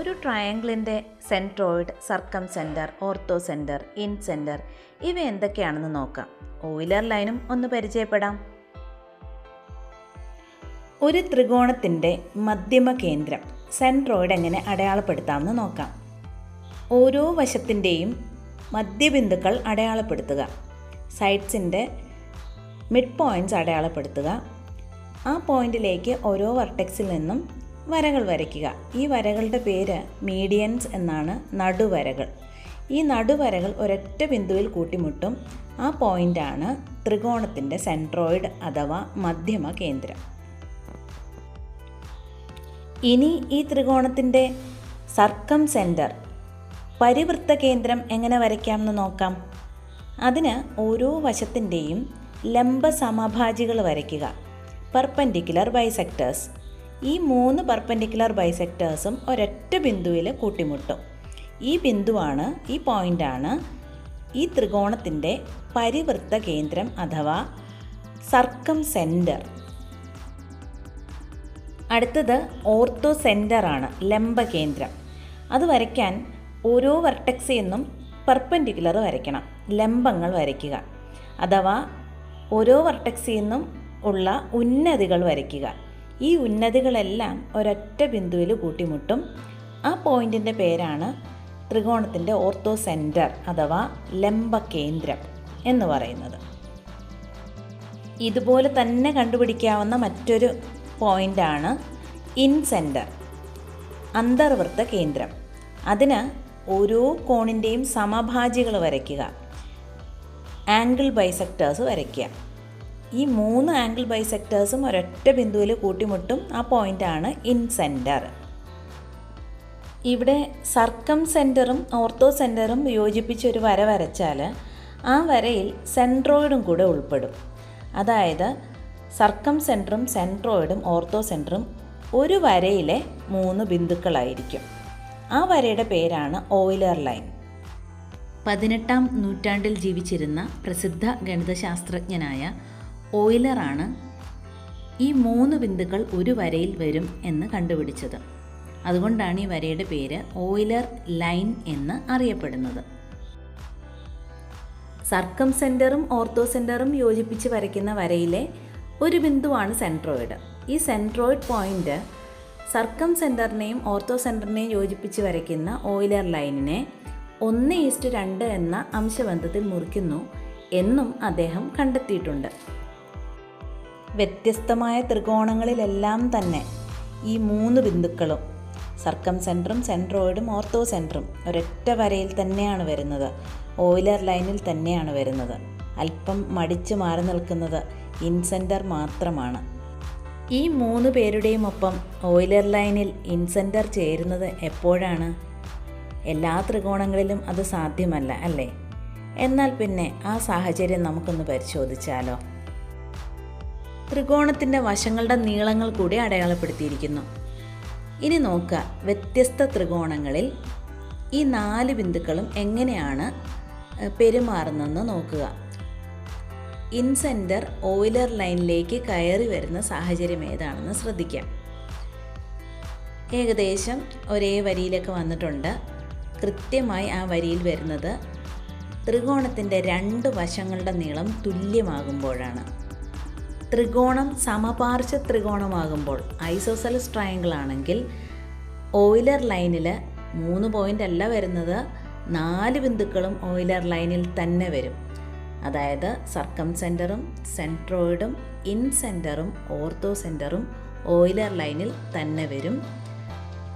ഒരു ട്രയാങ്കിളിന്റെ centroid circumcentre orthocentre incentre ഇവ എന്തൊക്കെയാണെന്ന് നോക്കാം. ഓയിലർ ലൈനും ഒന്ന് പരിചയപ്പെടാം. ഒരു ത്രികോണത്തിന്റെ മധ്യമ കേന്ദ്രം സെൻട്രോയിഡ് എങ്ങനെ അടയാളപ്പെടുത്താമെന്ന് നോക്കാം. ഓരോ വശത്തിന്റെയും മധ്യബിന്ദുക്കൾ അടയാളപ്പെടുത്തുക. സൈഡ്സിന്റെ മിഡ് പോയിന്റ്സ് അടയാളപ്പെടുത്തുക. ആ പോയിന്റിലേക്ക് ഓരോ വർട്ടെക്സിൽ നിന്നും വരകൾ വരയ്ക്കുക. ഈ വരകളുടെ പേര് മീഡിയൻസ് എന്നാണ് നടുവരകൾ. ഈ നടുവരകൾ ഒരൊറ്റ ബിന്ദുവിൽ കൂട്ടിമുട്ടും. ആ പോയിന്റാണ് ത്രികോണത്തിന്റെ സെൻട്രോയിഡ് അഥവാ മധ്യമ കേന്ദ്രം. ഇനി ഈ ത്രികോണത്തിന്റെ സർക്കം സെന്റർ പരിവൃത്ത കേന്ദ്രം എങ്ങനെ വരയ്ക്കാമെന്ന് നോക്കാം. അതിന് ഓരോ വശത്തിന്റെയും ലംബ സമഭാജികൾ വരയ്ക്കുക. പെർപ്പൻഡിക്കുലർ ബൈസെക്ടേഴ്സ് ഈ മൂന്ന് പെർപ്പൻഡിക്കുലർ ബൈസെക്ടേഴ്സും ഒരൊറ്റ ബിന്ദുവിൽ കൂട്ടിമുട്ടും. ഈ ബിന്ദുവാണ് ഈ പോയിന്റാണ് ഈ ത്രികോണത്തിന്റെ പരിവൃത്ത കേന്ദ്രം അഥവാ സർക്കം സെന്റർ അടുത്തത് ഓർത്തോ സെന്ററാണ് ലംബകേന്ദ്രം അത് വരയ്ക്കാൻ ഓരോ വെർട്ടെക്സിൽ നിന്നും പെർപ്പൻഡിക്കുലർ വരയ്ക്കണം ലംബങ്ങൾ വരയ്ക്കുക. അഥവാ ഓരോ വെർട്ടെക്സിൽ നിന്നും ഉള്ള ഉന്നതികൾ വരയ്ക്കുക. ഈ ഉന്നതികളെല്ലാം ഒരൊറ്റ ബിന്ദുവിൽ കൂട്ടിമുട്ടും. ആ പോയിന്റിന്റെ പേരാണ് ത്രികോണത്തിന്റെ ഓർത്തോ സെന്റർ അഥവാ ലംബകേന്ദ്രം എന്ന് പറയുന്നത്. ഇതുപോലെ തന്നെ കണ്ടുപിടിക്കാവുന്ന മറ്റൊരു പോയിന്റാണ് ഇൻ സെന്റർ അന്തർവൃത്ത കേന്ദ്രം. അതിന് ഓരോ കോണിന്റെയും സമഭാജികൾ വരയ്ക്കുക. ആംഗിൾ ബൈസെക്ടേഴ്സ് വരയ്ക്കുക. ഈ മൂന്ന് ആംഗിൾ ബൈസെക്ടേഴ്സും ഒരൊറ്റ ബിന്ദുവിൽ കൂട്ടിമുട്ടും ആ പോയിന്റാണ് ഇൻ സെന്റർ ഇവിടെ സർക്കം സെന്ററും ഓർത്തോ സെന്ററും യോജിപ്പിച്ച് ഒരു വര വരച്ചാൽ ആ വരയിൽ സെൻട്രോയിഡും കൂടെ ഉൾപ്പെടും. അതായത് സർക്കം സെന്ററും സെൻട്രോയിഡും ഓർത്തോ സെന്ററും ഒരു വരയിലെ മൂന്ന് ബിന്ദുക്കളായിരിക്കും. ആ വരയുടെ പേരാണ് ഓയിലർ ലൈൻ പതിനെട്ടാം നൂറ്റാണ്ടിൽ ജീവിച്ചിരുന്ന പ്രസിദ്ധ ഗണിതശാസ്ത്രജ്ഞനായ ഓയിലറാണ് ഈ മൂന്ന് ബിന്ദുക്കൾ ഒരു വരയിൽ വരും എന്ന് കണ്ടുപിടിച്ചത്. അതുകൊണ്ടാണ് ഈ വരയുടെ പേര് ഓയിലർ ലൈൻ എന്ന് അറിയപ്പെടുന്നത്. സർക്കം സെന്ററും ഓർത്തോ സെന്ററും യോജിപ്പിച്ച് വരയ്ക്കുന്ന വരയിലെ ഒരു ബിന്ദുവാണ് സെൻട്രോയിഡ്. ഈ സെൻട്രോയിഡ് പോയിന്റ് സർക്കം സെന്ററിനെയും ഓർത്തോ സെന്ററിനെയും യോജിപ്പിച്ച് വരയ്ക്കുന്ന ഓയിലർ ലൈനിനെ ഒന്ന് ഈസ്റ്റ് രണ്ട് എന്ന അംശബന്ധത്തിൽ മുറിക്കുന്നു എന്നും അദ്ദേഹം കണ്ടെത്തിയിട്ടുണ്ട്. വ്യത്യസ്തമായ ത്രികോണങ്ങളിലെല്ലാം തന്നെ ഈ മൂന്ന് ബിന്ദുക്കളും സർക്കം സെന്ററും സെൻട്രോയിഡും ഓർത്തോ സെന്ററും ഒരൊറ്റ വരയിൽ തന്നെയാണ് വരുന്നത്. ഓയിലർ ലൈനിൽ തന്നെയാണ് വരുന്നത്. അല്പം മടിച്ച് മാറി നിൽക്കുന്നത് ഇൻസെന്റർ മാത്രമാണ്. ഈ മൂന്ന് പേരുടെയും ഒപ്പം ഓയിലർ ലൈനിൽ ഇൻസെന്റർ ചേരുന്നത് എപ്പോഴാണ്? എല്ലാ ത്രികോണങ്ങളിലും അത് സാധ്യമല്ല അല്ലേ? എന്നാൽ പിന്നെ ആ സാഹചര്യം നമുക്കൊന്ന് പരിശോധിച്ചാലോ? ത്രികോണത്തിന്റെ വശങ്ങളുടെ നീളങ്ങൾ കൂടി അടയാളപ്പെടുത്തിയിരിക്കുന്നു. ഇനി നോക്കുക വ്യത്യസ്ത ത്രികോണങ്ങളിൽ ഈ നാല് ബിന്ദുക്കളും എങ്ങനെയാണ് പെരുമാറുന്നതെന്ന് നോക്കുക. ഇൻസെന്റർ ഓയിലർ ലൈനിലേക്ക് കയറി വരുന്ന സാഹചര്യം ഏതാണെന്ന് ശ്രദ്ധിക്കാം. ഏകദേശം ഒരേ വരിയിലൊക്കെ വന്നിട്ടുണ്ട്. കൃത്യമായി ആ വരിയിൽ വരുന്നത് ത്രികോണത്തിന്റെ രണ്ട് വശങ്ങളുടെ നീളം തുല്യമാകുമ്പോഴാണ്. ത്രികോണം സമപാർശ്വ ത്രികോണമാകുമ്പോൾ ഐസോസെലസ് ട്രയാങ്കിൾ ആണെങ്കിൽ ഓയിലർ ലൈനിൽ മൂന്ന് പോയിന്റ് അല്ല വരുന്നത് നാല് ബിന്ദുക്കളും ഓയിലർ ലൈനിൽ തന്നെ വരും. അതായത് സർക്കം സെന്ററും സെൻട്രോയിഡും ഇൻ സെന്ററും ഓർത്തോ സെന്ററും ഓയിലർ ലൈനിൽ തന്നെ വരും.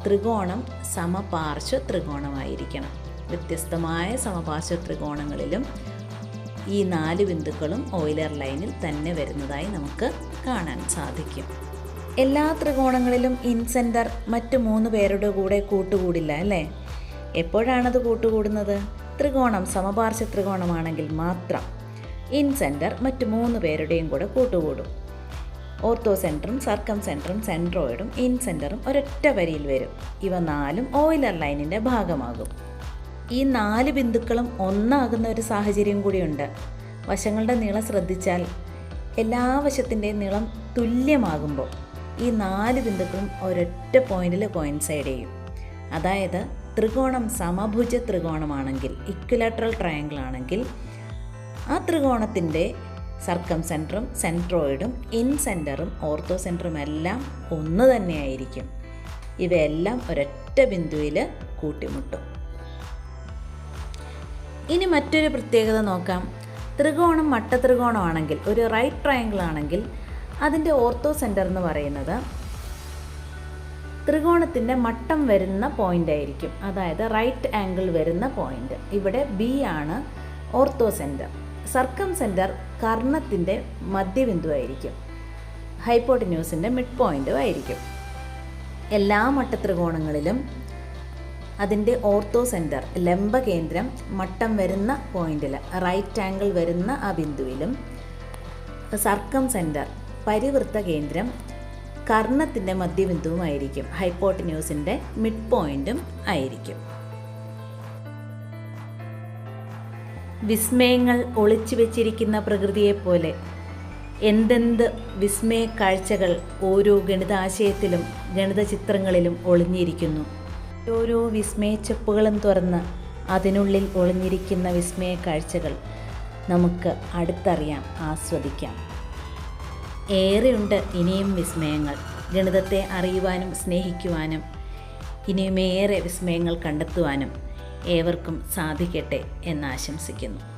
ത്രികോണം സമപാർശ്വ ത്രികോണമായിരിക്കണം. വ്യത്യസ്തമായ സമപാർശ്വ ത്രികോണങ്ങളിലും ഈ നാല് ബിന്ദുക്കളും ഓയിലർ ലൈനിൽ തന്നെ വരുന്നതായി നമുക്ക് കാണാൻ സാധിക്കും. എല്ലാ ത്രികോണങ്ങളിലും ഇൻസെന്റർ മറ്റ് മൂന്ന് പേരുടെ കൂടെ കൂട്ടുകൂടില്ല അല്ലേ? എപ്പോഴാണത് കൂട്ടുകൂടുന്നത്? ത്രികോണം സമപാർശ്വ ത്രികോണമാണെങ്കിൽ മാത്രം. ഇൻസെന്റർ മറ്റ് മൂന്ന് പേരുടെയും കൂടെ കൂട്ടുകൂടും. ഓർത്തോ സെന്ററും സർക്കം സെന്ററും സെൻട്രോയിഡും ഇൻസെന്ററും ഒരൊറ്റ വരിയിൽ വരും. ഇവ നാലും ഓയിലർ ലൈനിന്റെ ഭാഗമാകും. ഈ നാല് ബിന്ദുക്കളും ഒന്നാകുന്ന ഒരു സാഹചര്യം കൂടിയുണ്ട്. വശങ്ങളുടെ നീളം ശ്രദ്ധിച്ചാൽ എല്ലാ വശത്തിന്റെയും നീളം തുല്യമാകുമ്പോൾ ഈ നാല് ബിന്ദുക്കളും ഒരൊറ്റ പോയിന്റിൽ കോയിൻസൈഡ് ചെയ്യും. അതായത് ത്രികോണം സമഭുജ ത്രികോണമാണെങ്കിൽ ഇക്വലാട്രൽ ട്രയാങ്കിൾ ആണെങ്കിൽ ആ ത്രികോണത്തിന്റെ സർക്കം സെന്ററും സെൻട്രോയിഡും ഇൻ സെന്ററും ഓർത്തോ സെന്ററും എല്ലാം ഒന്ന് തന്നെയായിരിക്കും. ഇവയെല്ലാം ഒരൊറ്റ ബിന്ദുവിൽ കൂട്ടിമുട്ടും. ഇനി മറ്റൊരു പ്രത്യേകത നോക്കാം. ത്രികോണം മട്ട ത്രികോണമാണെങ്കിൽ ഒരു റൈറ്റ് ട്രയാങ്കിൾ ആണെങ്കിൽ അതിന്റെ ഓർത്തോ സെന്റർ എന്ന് പറയുന്നത് ത്രികോണത്തിന്റെ മട്ടം വരുന്ന പോയിന്റ് ആയിരിക്കും. അതായത് റൈറ്റ് ആംഗിൾ വരുന്ന പോയിന്റ് ഇവിടെ ബി ആണ് ഓർത്തോ സെന്റർ സർക്കം സെന്റർ കർണത്തിന്റെ മധ്യബിന്ദു ആയിരിക്കും. ഹൈപ്പോട്ടിന്യൂസിന്റെ മിഡ് പോയിന്റും ആയിരിക്കും. എല്ലാ മട്ടത്രികോണങ്ങളിലും അതിന്റെ ഓർത്തോ സെന്റർ ലംബ കേന്ദ്രം മട്ടം വരുന്ന പോയിന്റിൽ റൈറ്റ് ആംഗിൾ വരുന്ന ആ ബിന്ദുവിലും സർക്കം സെന്റർ പരിവൃത്ത കേന്ദ്രം കർണത്തിന്റെ മധ്യബിന്ദുവുമായിരിക്കും ഹൈപ്പോട്ടിന്യൂസിന്റെ മിഡ് പോയിന്റും ആയിരിക്കും. വിസ്മയങ്ങൾ ഒളിച്ചു വെച്ചിരിക്കുന്ന പ്രകൃതിയെപ്പോലെ എന്തെന്ത് വിസ്മയ കാഴ്ചകൾ ഓരോ ഗണിതാശയത്തിലും ഗണിത ചിത്രങ്ങളിലും ഒളിഞ്ഞിരിക്കുന്നു. ഓരോ വിസ്മയച്ചെപ്പുകളും തുറന്ന് അതിനുള്ളിൽ ഒളിഞ്ഞിരിക്കുന്ന വിസ്മയ കാഴ്ചകൾ നമുക്ക് അടുത്തറിയാം ആസ്വദിക്കാം. ഏറെയുണ്ട് ഇനിയും വിസ്മയങ്ങൾ. ഗണിതത്തെ അറിയുവാനും സ്നേഹിക്കുവാനും ഇനിയുമേറെ വിസ്മയങ്ങൾ കണ്ടെത്തുവാനും ഏവർക്കും സാധിക്കട്ടെ എന്ന് ആശംസിക്കുന്നു.